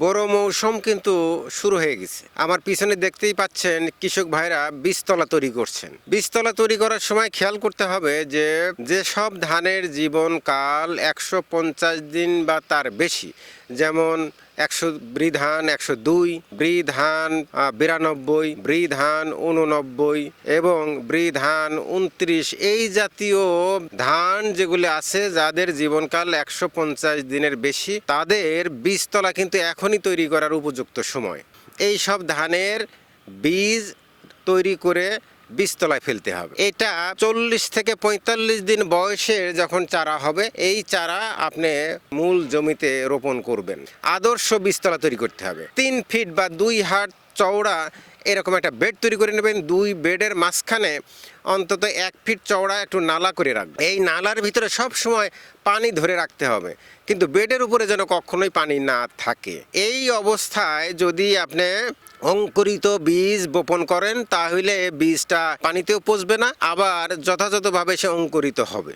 বোরো মৌসুম কিন্তু শুরু হয়ে গেছে। আমার পিছনে দেখতেই পাচ্ছেন কৃষক ভাইরা বীজতলা তৈরি করছেন। বীজতলা তৈরি করার সময় খেয়াল করতে হবে যে যেসব ধানের জীবনকাল একশো পঞ্চাশ দিন বা তার বেশি যেমন একশো বৃধান, একশো দুই, বৃধান বিরানব্বই, বৃধান উননব্বই এবং বৃধান উনত্রিশ এই জাতীয় ধান যেগুলি আছে, যাদের জীবনকাল একশো পঞ্চাশ দিনের বেশি, তাদের বীজতলা কিন্তু এখনই তৈরি করার উপযুক্ত সময়। এই সব ধানের বীজ তৈরি করে বীজতলায় ফেলতে হবে। এটা চল্লিশ থেকে পঁয়তাল্লিশ দিন বয়সে যখন চারা হবে, এই চারা আপনি মূল জমিতে রোপণ করবেন। আদর্শ বিস্তলা তৈরি করতে হবে। তিন ফিট বা দুই হাত চওড়া এরকম একটা বেড তৈরি করে নেবেন। দুই বেডের মাঝখানে অন্তত এক ফিট চওড়া একটু নালা করে রাখবেন। এই নালার ভিতরে সব সময় পানি ধরে রাখতে হবে। কিন্তু বেডের উপরে যেন কখনোই পানি না থাকে। এই অবস্থায় যদি আপনি অঙ্কুরিত বীজ বপন করেন, তাহলে বীজটা পানিতেও পচবে না, আবার যথাযথভাবে সে অঙ্কুরিত হবে।